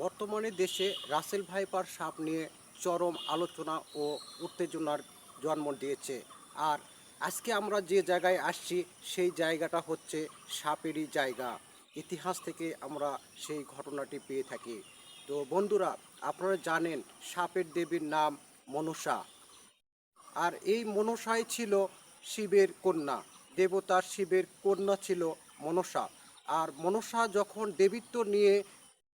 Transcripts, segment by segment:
বর্তমানে দেশে Russell viper সাপ নিয়ে চরম আলোচনা ও উত্তেজনার জন্ম দিয়েছে। আর আজকে আমরা যে জায়গায় আসছি, সেই জায়গাটা হচ্ছে সাপেরই জায়গা। ইতিহাস থেকে আমরা সেই ঘটনাটি পেয়ে থাকি। তো বন্ধুরা, আপনারা জানেন সাপের দেবীর নাম মনসা। আর এই মনসাই ছিল শিবের কন্যা। দেবতার শিবের কন্যা ছিল মনসা। আর মনসা যখন দেবীত্ব নিয়ে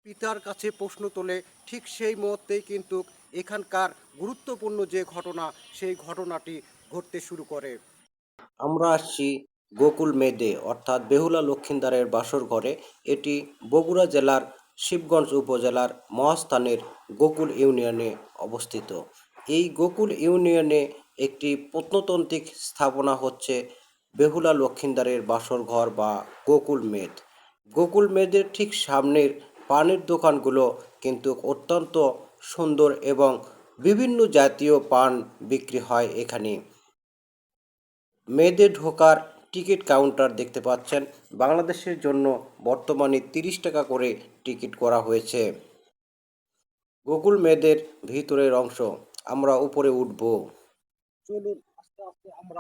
পিতার কাছে প্রশ্ন তোলে, ঠিক সেই মুহূর্তেই কিন্তু এখানকার গুরুত্বপূর্ণ যে ঘটনা, সেই ঘটনাটি ঘটতে শুরু করে। আমরা আসছি গোকুল মেদে, অর্থাৎ বেহুলা লক্ষিন্দারের বাসর ঘরে। এটি বগুড়া জেলার শিবগঞ্জ উপজেলার মহাস্থানের গোকুল ইউনিয়নে অবস্থিত। এই গোকুল ইউনিয়নে একটি প্রত্নতান্ত্রিক স্থাপনা হচ্ছে বেহুলা লক্ষিন্দারের বাসর ঘর বা গোকুল মেদ। গোকুল মেদের ঠিক সামনের পানের দোকানগুলো কিন্তু অত্যন্ত সুন্দর এবং বিভিন্ন জাতীয় পান বিক্রি হয় এখানে। মেয়েদের ঢোকার টিকিট কাউন্টার দেখতে পাচ্ছেন। বাংলাদেশের জন্য বর্তমানে তিরিশ টাকা করে টিকিট করা হয়েছে। গোকুল মেয়েদের ভিতরের অংশ, আমরা উপরে উঠব। চলুন, আস্তে আস্তে উঠব।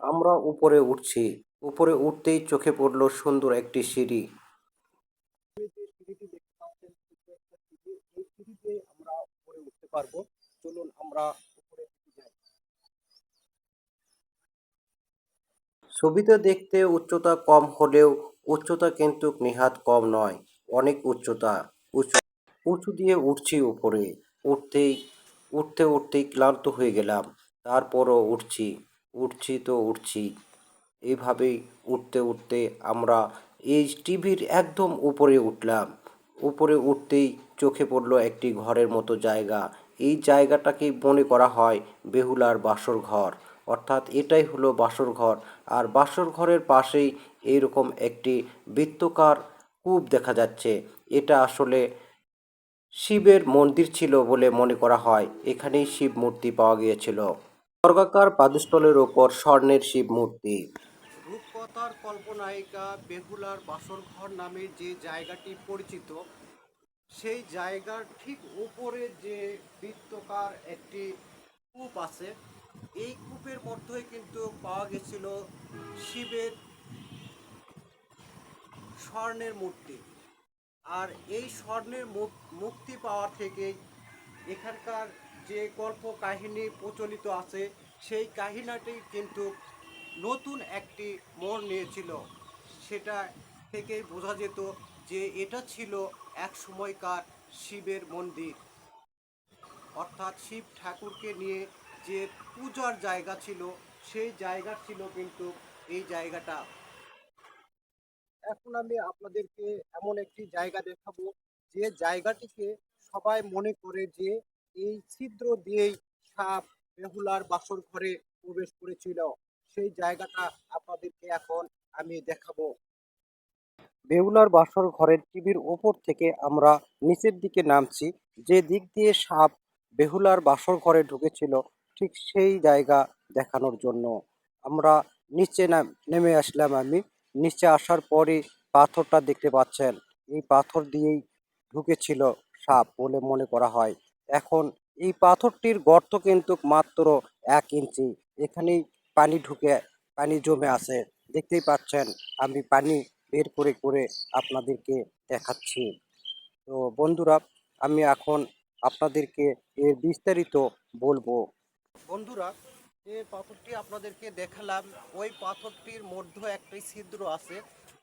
আমরা উপরে উঠছি। উপরে উঠতেই চোখে পড়ল সুন্দর একটি সিঁড়ি। আমরা ছবিতে দেখতে উচ্চতা কম হলেও উচ্চতা কিন্তু নেহাত কম নয়, অনেক উচ্চতা উঁচু উঁচু দিয়ে উঠছি উপরে, উঠতেই, উঠতে উঠতেই ক্লান্ত হয়ে গেলাম, তারপরও উঠছি উঠছি তো উঠছি। এইভাবেই উঠতে উঠতে আমরা এই টিভির একদম উপরে উঠলাম। উপরে উঠতেই চোখে পড়ল একটি ঘরের মতো জায়গা। এই জায়গাটাকেই মনে করা হয় বেহুলার বাসর ঘর। অর্থাৎ এটাই হলো বাসর ঘর। আর বাসর ঘরের পাশেই এইরকম একটি বৃত্তকার কূপ দেখা যাচ্ছে। এটা আসলে শিবের মন্দির ছিল বলে মনে করা হয়। এখানেই শিব মূর্তি পাওয়া গিয়েছিল। স্বর্গাকার পাদস্থলের ওপর স্বর্ণের শিব মূর্তি। রূপকথার কল্পনায়িকা বেহুলার বাসরঘর নামে যে জায়গাটি পরিচিত, সেই জায়গার ঠিক উপরে যে বৃত্তকার একটি কূপ আছে, এই কূপের মধ্যে কিন্তু পাওয়া গেছিল শিবের স্বর্ণের মূর্তি। আর এই স্বর্ণের মুক- মুক্তি পাওয়া থেকেই এখানকার যে গল্প কাহিনী প্রচলিত আছে, সেই কাহিনাটি কিন্তু নতুন একটি মোড় নিয়েছিল। সেটা থেকেই বোঝা যেত যে এটা ছিল এক সময়কার শিবের মন্দির। অর্থাৎ শিব ঠাকুরকে নিয়ে যে পূজার জায়গা ছিল, সেই জায়গা ছিল কিন্তু এই জায়গাটা। এখন আমি আপনাদেরকে এমন একটি জায়গা দেখাবো, যে জায়গাটিকে সবাই মনে করে যে এই ছিদ্র দিয়েই সাপ বেহুলার বাসর ঘরে প্রবেশ করেছিল। সেই জায়গাটা আপনাদেরকে এখন আমি দেখাবো। বেহুলার বাসর ঘরের টিভির ওপর থেকে আমরা নিচের দিকে নামছি। যে দিক দিয়ে সাপ বেহুলার বাসর ঘরে ঢুকেছিল, ঠিক সেই জায়গা দেখানোর জন্য। আমরা নিচে নেমে আসলাম আমি। নিচে আসার পরে পাথরটা দেখতে পাচ্ছেন। এই পাথর দিয়েই ঢুকেছিল সাপ বলে মনে করা হয়। এখন এই পাথরটির গর্ত কিন্তু মাত্র এক ইঞ্চি। এখানেই পানি ঢুকে, পানি জমে আছে। দেখতেই পাচ্ছেন, আমি পানি বের করে করে আপনাদেরকে দেখাচ্ছি। তো বন্ধুরা, আমি এখন আপনাদেরকে এর বিস্তারিত বলব। বন্ধুরা, যে পাথরটি আপনাদেরকে দেখালাম, ওই পাথরটির মধ্যে একটি ছিদ্র আছে,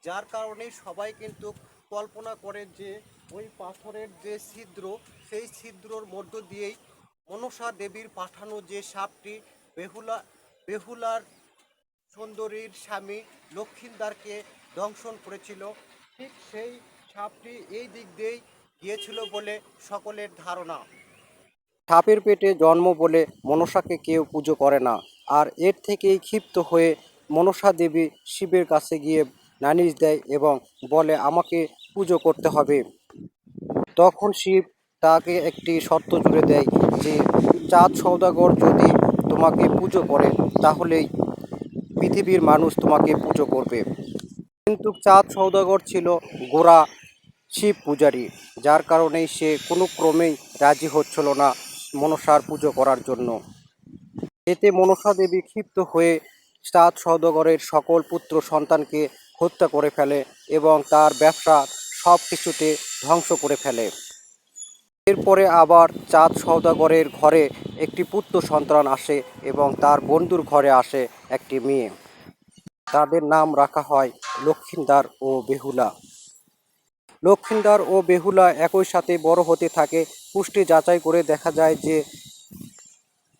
যার কারণে সবাই কিন্তু কল্পনা করে যে ওই পাথরের যে ছিদ্র, সেই ছিদ্রর মধ্য দিয়েই মনসা দেবীর পাঠানো যে সাপটি, বেহুলা বেহুলার সুন্দরীর স্বামী লক্ষিন্দারকে দংশন করেছিল। ঠিক সেই সাপটি এই দিক দিয়েই গিয়েছিল বলে সকলের ধারণা। সাপের পেটে জন্ম বলে মনসাকে কেউ পুজো করে না। আর এর থেকেই ক্ষিপ্ত হয়ে মনসা দেবী শিবের কাছে গিয়ে নালিশ দেয় এবং বলে, আমাকে পুজো করতে হবে। তখন শিব তাকে একটি শর্ত জুড়ে দেয় যে, চাঁদ সৌদাগর যদি তোমাকে পুজো করে তাহলেই পৃথিবীর মানুষ তোমাকে পুজো করবে। কিন্তু চাঁদ সৌদাগর ছিল গোড়া শিব পূজারী, যার কারণেই সে কোনো ক্রমেই রাজি হচ্ছিল না মনসার পুজো করার জন্য। এতে মনসা দেবী ক্ষিপ্ত হয়ে চাঁদ সৌদাগরের সকল পুত্র সন্তানকে হত্যা করে ফেলে এবং তার ব্যবসা সব কিছুতে ধ্বংস করে ফেলে। এরপরে আবার চাঁদ সৌদাগরের ঘরে একটি পুত্র সন্তান আসে এবং তার বন্ধুর ঘরে আসে একটি মেয়ে। তাদের নাম রাখা হয় লক্ষিন্দার ও বেহুলা। লক্ষিন্দার ও বেহুলা একই সাথে বড় হতে থাকে। পুষ্টি যাচাই করে দেখা যায় যে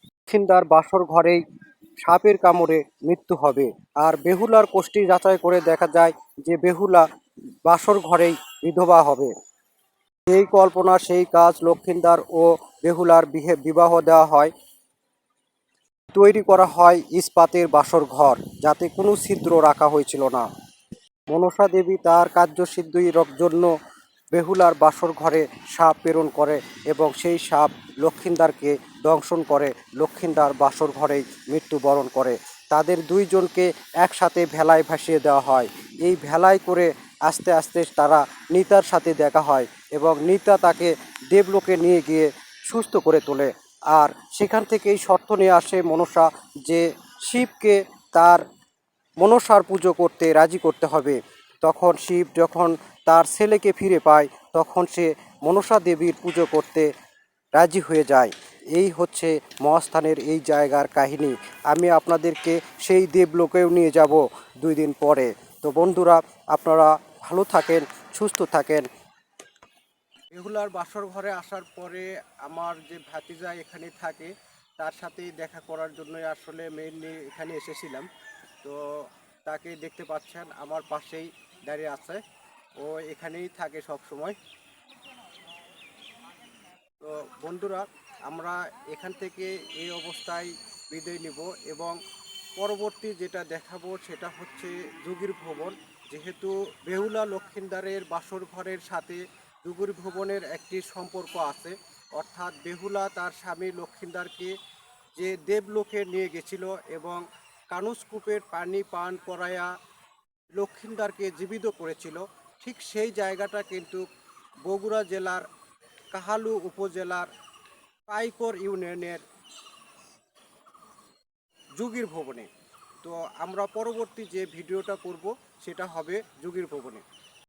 লক্ষিন্দার বাসর ঘরেই সাপের কামড়ে মৃত্যু হবে। আর বেহুলার কোষ্ঠী যাচাই করে দেখা যায় যে বেহুলা বাসর ঘরেই বিধবা হবে। সেই কল্পনা, সেই কাজ লক্ষিন্দার ও বেহুলার বিহে বিবাহ দেওয়া হয়। তৈরি করা হয় ইস্পাতের বাসর ঘর, যাতে কোনো ছিদ্র রাখা হয়েছিল না। মনসা দেবী তার কার্যসিদ্ধির জন্য বেহুলার বাসর ঘরে সাপ প্রেরণ করে এবং সেই সাপ লক্ষিন্দারকে দংশন করে। লক্ষিন্দার বাসর ঘরেই মৃত্যুবরণ করে। তাদের দুইজনকে একসাথে ভেলায় ভাসিয়ে দেওয়া হয়। এই ভেলায় করে আস্তে আস্তে তারা নিতার সাথে দেখা হয়। এবং নিতা তাকে দেবলোকে নিয়ে গিয়ে সুস্থ করে তোলে। আর সেখান থেকেই শর্ত নিয়ে আসে মনসা যে শিবকে তার মনসার পুজো করতে রাজি করতে হবে। তখন শিব যখন তার ছেলেকে ফিরে পায়, তখন সে মনসা দেবীর পুজো করতে রাজি হয়ে যায়। এই হচ্ছে মহাস্থানের এই জায়গার কাহিনী। আমি আপনাদেরকে সেই দেবলোকেও নিয়ে যাব দুই দিন পরে। তো বন্ধুরা, আপনারা ভালো থাকেন, সুস্থ থাকেন। বেহুলার বাসর ঘরে আসার পরে আমার যে ভাতিজা এখানে থাকে, তার সাথেই দেখা করার জন্যই আসলে মেইনলি এখানে এসেছিলাম। তো তাকে দেখতে পাচ্ছেন, আমার পাশেই দাঁড়িয়ে আছে। ও এখানেই থাকে সব সময় তো বন্ধুরা, আমরা এখান থেকে এই অবস্থায় বিদায় নিব এবং পরবর্তী যেটা দেখাবো সেটা হচ্ছে যোগীর ভবন। যেহেতু বেহুলা লক্ষিন্দারের বাসর ঘরের সাথে যোগীর ভবনের একটি সম্পর্ক আছে। অর্থাৎ বেহুলা তার স্বামী লক্ষিন্দারকে যে দেবলোকে নিয়ে গেছিল এবং কানুসকূপের পানি পান করায়া লক্ষিন্দারকে জীবিত করেছিল, ঠিক সেই জায়গাটা কিন্তু বগুড়া জেলার কাহালু উপজেলার পাইকর ইউনিয়নের যুগীর ভবনে। তো আমরা পরবর্তী যে ভিডিওটা করব, সেটা হবে যুগীর ভবনে।